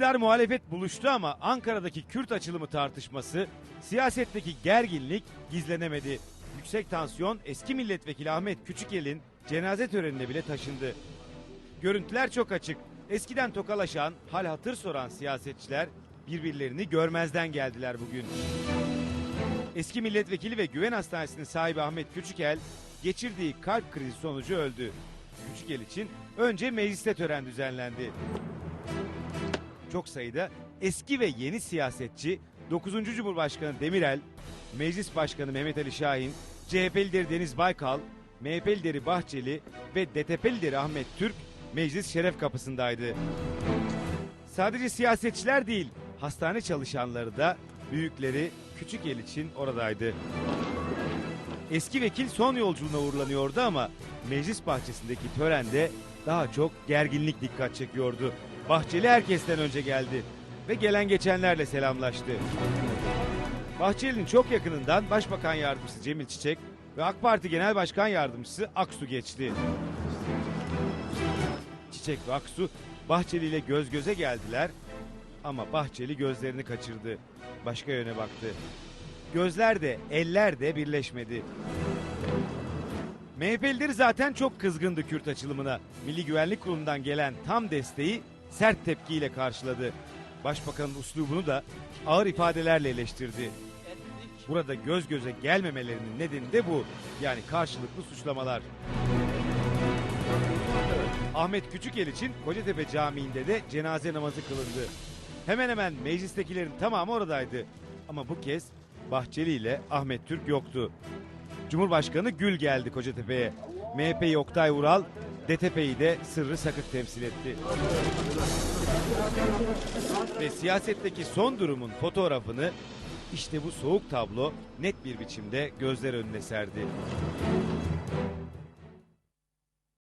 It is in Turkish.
İktidar muhalefet buluştu ama Ankara'daki Kürt açılımı tartışması, siyasetteki gerginlik gizlenemedi. Yüksek tansiyon eski milletvekili Ahmet Küçükel'in cenaze törenine bile taşındı. Görüntüler çok açık. Eskiden tokalaşan, hal hatır soran siyasetçiler birbirlerini görmezden geldiler bugün. Eski milletvekili ve güven hastanesinin sahibi Ahmet Küçükel geçirdiği kalp krizi sonucu öldü. Küçükel için önce mecliste tören düzenlendi. Çok sayıda eski ve yeni siyasetçi 9. Cumhurbaşkanı Demirel, Meclis Başkanı Mehmet Ali Şahin, CHP lideri Deniz Baykal, MHP lideri Bahçeli ve DTP lideri Ahmet Türk meclis şeref kapısındaydı. Sadece siyasetçiler değil, hastane çalışanları da büyükleri küçük el için oradaydı. Eski vekil son yolculuğuna uğurlanıyordu ama meclis bahçesindeki törende daha çok gerginlik dikkat çekiyordu. Bahçeli herkesten önce geldi ve gelen geçenlerle selamlaştı. Bahçeli'nin çok yakınından Başbakan Yardımcısı Cemil Çiçek ve AK Parti Genel Başkan Yardımcısı Aksu geçti. Çiçek ve Aksu Bahçeli ile göz göze geldiler ama Bahçeli gözlerini kaçırdı. Başka yöne baktı. Gözler de eller de birleşmedi. MHP'lileri zaten çok kızgındı Kürt açılımına. Milli Güvenlik Kurulu'ndan gelen tam desteği sert tepkiyle karşıladı. Başbakanın uslubunu da ağır ifadelerle eleştirdi. Burada göz göze gelmemelerinin nedeni de bu. Yani karşılıklı suçlamalar. Ahmet Küçükel için Kocatepe Camii'nde de cenaze namazı kılındı. Hemen hemen meclistekilerin tamamı oradaydı. Ama bu kez Bahçeli ile Ahmet Türk yoktu. Cumhurbaşkanı Gül geldi Kocatepe'ye. MHP'yi Oktay Vural, DTP'yi de Sırrı Sakık temsil etti. Ve siyasetteki son durumun fotoğrafını işte bu soğuk tablo net bir biçimde gözler önüne serdi.